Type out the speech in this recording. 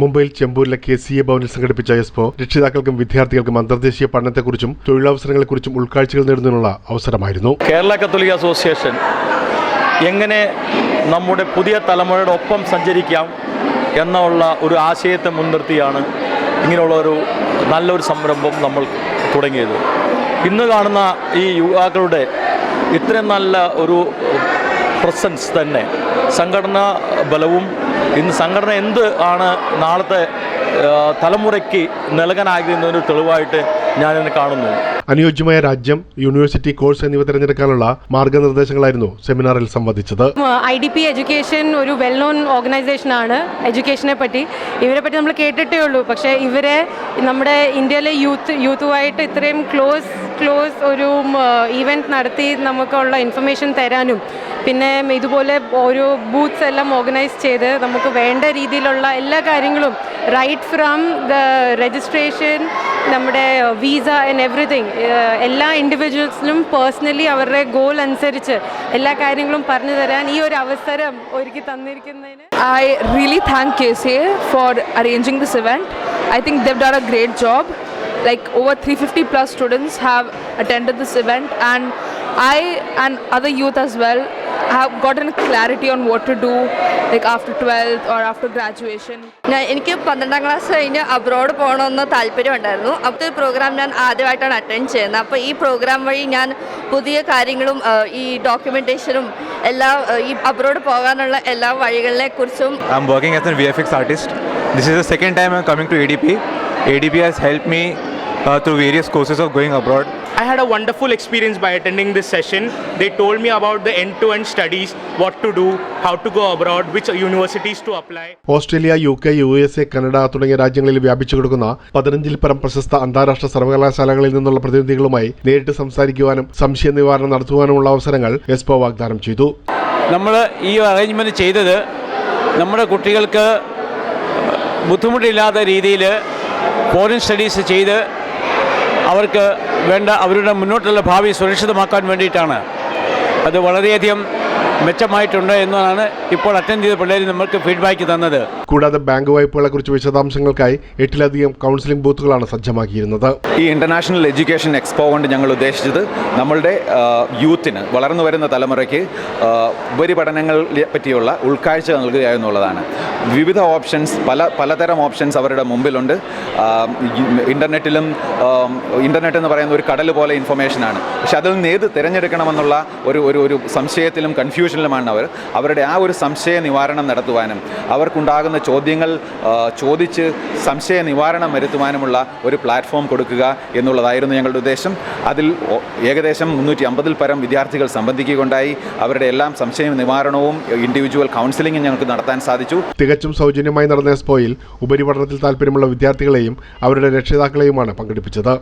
മുംബൈയിൽ ചെമ്പൂരിലെ K C A ഭവനിൽ സംഘടിപ്പിച്ച എക്സ്പോ രക്ഷിതാക്കൾക്കും വിദ്യാർത്ഥികൾക്കും അന്തർദേശീയ പഠനത്തെക്കുറിച്ചും തൊഴിലവസരങ്ങളെക്കുറിച്ചും ഉൾക്കാഴ്ചകൾ നേടുന്നതിനുള്ള അവസരമായിരുന്നു. കേരള കത്തോലിക് അസോസിയേഷൻ എങ്ങനെ നമ്മുടെ പുതിയ തലമുറയുടെ ഒപ്പം സഞ്ചരിക്കാം എന്നുള്ള ഒരു ആശയത്തെ മുൻനിർത്തിയാണ് ഇങ്ങനെയുള്ള ഒരു നല്ലൊരു സംരംഭം നമ്മൾ തുടങ്ങിയത്. ഇന്ന് കാണുന്ന ഈ യുവാക്കളുടെ ഇത്രയും നല്ല ഒരു പ്രസൻസ് തന്നെ. സംഘടനാ ബലവും ഇന്ന് സംഘടന എന്ത് ആണ് നാളത്തെ തലമുറയ്ക്ക് നൽകാൻ ആഗ്രഹിക്കുന്നതിന് തെളിവായിട്ട് ഞാനിന്ന് കാണുന്നു. അനുയോജ്യമായ രാജ്യം യൂണിവേഴ്സിറ്റി കോഴ്സ് എന്നിവ തിരഞ്ഞെടുക്കാനുള്ള മാർഗനിർദ്ദേശങ്ങളായിരുന്നു സെമിനാറിൽ സംവദിച്ചത്. ഐ ഡി പി എഡ്യൂക്കേഷൻ ഒരു വെൽ നോൺ ഓർഗനൈസേഷൻ ആണ് എഡ്യൂക്കേഷനെ പറ്റി. ഇവരെ പറ്റി നമ്മൾ കേട്ടിട്ടേ ഉള്ളൂ. പക്ഷേ ഇവരെ നമ്മുടെ ഇന്ത്യയിലെ യൂത്ത് യൂത്തുമായിട്ട് ഇത്രയും ക്ലോസ് ക്ലോസ് ഒരു ഈവന്റ് നടത്തി നമുക്കുള്ള ഇൻഫർമേഷൻ തരാനും പിന്നെ ഇതുപോലെ ഓരോ ബൂത്ത്സ് എല്ലാം ഓർഗനൈസ് ചെയ്ത് നമുക്ക് വേണ്ട രീതിയിലുള്ള എല്ലാ കാര്യങ്ങളും റൈറ്റ് ഫ്രം ദ രജിസ്ട്രേഷൻ നമ്മുടെ വീസ ആൻഡ് എവറിഥിങ് എല്ലാ ഇൻഡിവിജ്വൽസിനും പേഴ്സണലി അവരുടെ ഗോൾ അനുസരിച്ച് എല്ലാ കാര്യങ്ങളും പറഞ്ഞു തരാൻ ഈ ഒരു അവസരം ഒരുക്കി തന്നിരിക്കുന്നതിന് I I really thank a for arranging this event I think done a great job. Like over 350 plus students have attended this event, and I and other youth as well have gotten clarity on what to do like after 12th or after graduation. ഞാൻ എനിക്ക് പന്ത്രണ്ടാം class കഴിഞ്ഞ് abroad പോകണമെന്ന് താല്പര്യമുണ്ടായിരുന്നു അപ്പോഴത്തെ programme ഞാൻ ആദ്യമായിട്ടാണ് attend ചെയ്യുന്നത് അപ്പോൾ ഈ പ്രോഗ്രാം വഴി ഞാൻ പുതിയ കാര്യങ്ങളും ഈ ഡോക്യുമെന്റേഷനും എല്ലാ ഈ അബ്രോഡ് പോകാനുള്ള എല്ലാ വഴികളെ കുറിച്ചും am working as a VFX artist. This is the second time I'm coming to ADP. ADP has helped me uh, through various courses of going abroad. I had a wonderful experience by attending this session. They told me about the end to end studies, what to do, how to go abroad, which universities to apply. Australia U K U S A Canada തുടങ്ങിയ രാജ്യങ്ങളിൽ വ്യാപിച്ചു കിടക്കുന്ന പതിനഞ്ചിൽ പരം പ്രശസ്ത അന്താരാഷ്ട്ര സർവകലാശാലകളിൽ നിന്നുള്ള പ്രതിനിധികളുമായി നേരിട്ട് സംസാരിക്കുവാനും സംശയ നിവാരണം നടത്തുവാനുമുള്ള അവസരങ്ങൾ എസ്പോ വാഗ്ദാനം ചെയ്തു നമ്മൾ ഈ അറേഞ്ച്മെന്റ് ചെയ്തത് നമ്മുടെ കുട്ടികൾക്ക് ബുദ്ധിമുട്ടില്ലാത്ത രീതിയിൽ ഫോറിൻ സ്റ്റഡീസ് ചെയ്ത് അവർക്ക് വേണ്ട അവരുടെ മുന്നോട്ടുള്ള ഭാവി സുരക്ഷിതമാക്കാൻ വേണ്ടിയിട്ടാണ്. അത് വളരെയധികം മെച്ചമായിട്ടുണ്ട് എന്നതാണ് ഇപ്പോൾ അറ്റൻഡ് ചെയ്ത പിള്ളേർ നമ്മൾക്ക് ഫീഡ്ബാക്ക് തന്നത്. കൂടാതെ ബാങ്ക് വായ്പകളെ കുറിച്ച് വിശദാംശങ്ങൾക്കായി എട്ടിലധികം കൗൺസിലിംഗ് ബൂത്തുകളാണ് സജ്ജമാക്കിയിരുന്നത്. ഈ ഇന്റർനാഷണൽ എഡ്യൂക്കേഷൻ എക്സ്പോ കൊണ്ട് ഞങ്ങൾ ഉദ്ദേശിച്ചത് നമ്മളുടെ യൂത്തിന് വളർന്നു വരുന്ന തലമുറയ്ക്ക് ഉപരിപഠനങ്ങളെ പറ്റിയുള്ള ഉൾക്കാഴ്ച നൽകുക എന്നുള്ളതാണ്. വിവിധ ഓപ്ഷൻസ് പല പലതരം ഓപ്ഷൻസ് അവരുടെ മുമ്പിലുണ്ട്. ഇന്റർനെറ്റിലും ഇന്റർനെറ്റിലും ഇന്റർനെറ്റ് എന്ന് പറയുന്ന ഒരു കടൽ പോലെ ഇൻഫർമേഷനാണ് പക്ഷെ അതിൽ നിന്ന് ഏത് തിരഞ്ഞെടുക്കണമെന്നുള്ള ഒരു ഒരു ഒരു സംശയത്തിലും കൺഫ്യൂഷനിലുമാണ് അവർ അവരുടെ ആ ഒരു സംശയ നിവാരണം നടത്തുവാനും അവർക്കുണ്ടാകുന്ന ചോദ്യങ്ങൾ ചോദിച്ച് സംശയ നിവാരണം വരുത്തുവാനുമുള്ള ഒരു പ്ലാറ്റ്ഫോം കൊടുക്കുക എന്നുള്ളതായിരുന്നു ഞങ്ങളുടെ ഉദ്ദേശം. അതിൽ ഏകദേശം മുന്നൂറ്റി അമ്പതിൽ പരം വിദ്യാർത്ഥികൾ സംബന്ധിക്കുകയുണ്ടായി. അവരുടെ എല്ലാം സംശയ നിവാരണവും ഇൻഡിവിജ്വൽ കൗൺസിലിംഗും ഞങ്ങൾക്ക് നടത്താൻ സാധിച്ചു. തികച്ചും സൗജന്യമായി നടന്ന എക്സ്പോയിൽ ഉപരിപഠനത്തിൽ താല്പര്യമുള്ള വിദ്യാർത്ഥികളെയും അവരുടെ രക്ഷിതാക്കളെയുമാണ് പങ്കെടുപ്പിച്ചത്.